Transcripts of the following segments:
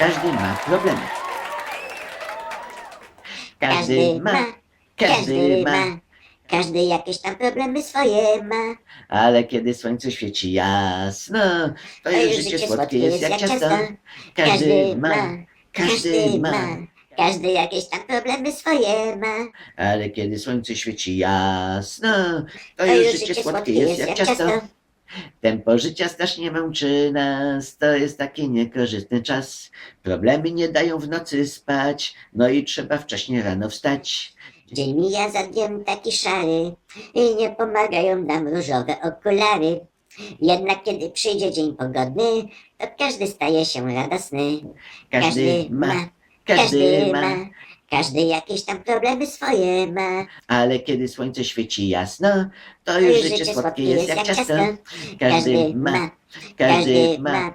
Każdy ma problemy. Każdy ma, każdy ma, Każdy jakieś tam problemy swoje ma. ale kiedy słońce świeci jasno, to już życie słodkie jest jak ciasto. Każdy ma, każdy ma, Każdy jakieś tam problemy swoje ma. ale kiedy słońce świeci jasno, to już życie słodkie jest jak ciasto. Tempo życia strasznie męczy nas, to jest taki niekorzystny czas. Problemy nie dają w nocy spać, no i trzeba wcześnie rano wstać. Dzień mija za dniem taki szary i nie pomagają nam różowe okulary. Jednak kiedy przyjdzie dzień pogodny, to każdy staje się radosny. Każdy ma, każdy ma, Każdy jakieś tam problemy swoje ma. ale kiedy słońce świeci jasno, to już życie słodkie jest jak ciasto. Każdy ma, każdy ma,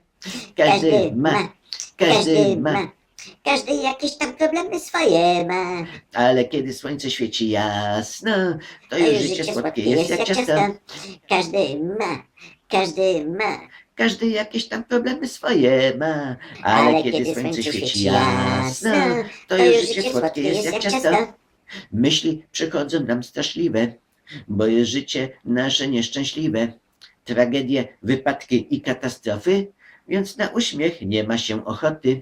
Każdy ma, każdy ma, Każdy jakieś tam problemy swoje ma. ale kiedy słońce świeci jasno, to już życie słodkie jest jak ciasto. Każdy ma, każdy ma. Każdy jakieś tam problemy swoje ma, ale kiedy słońce świeci jasno, to już życie słodkie jest jak ciasto. Myśli przychodzą nam straszliwe, bo jest życie nasze nieszczęśliwe. Tragedie, wypadki i katastrofy, więc na uśmiech nie ma się ochoty.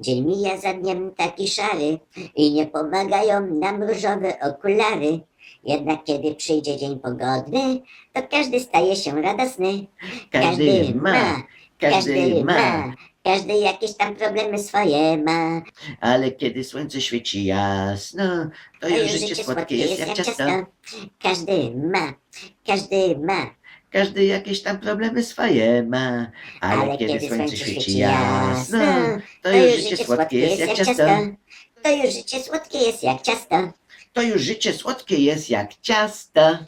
Dzień mija za dniem taki szary i nie pomagają nam różowe okulary. Jednak kiedy przyjdzie dzień pogodny, to każdy staje się radosny. Każdy ma, każdy ma, Każdy jakieś tam problemy swoje ma. ale kiedy słońce świeci jasno, to już życie słodkie jest jak ciasto. Każdy ma, każdy ma. Każdy jakieś tam problemy swoje ma, ale kiedy słońce świeci jasno, to już życie słodkie jest jak ciasto. To już życie słodkie jest jak ciasto. To już życie słodkie jest jak ciasto.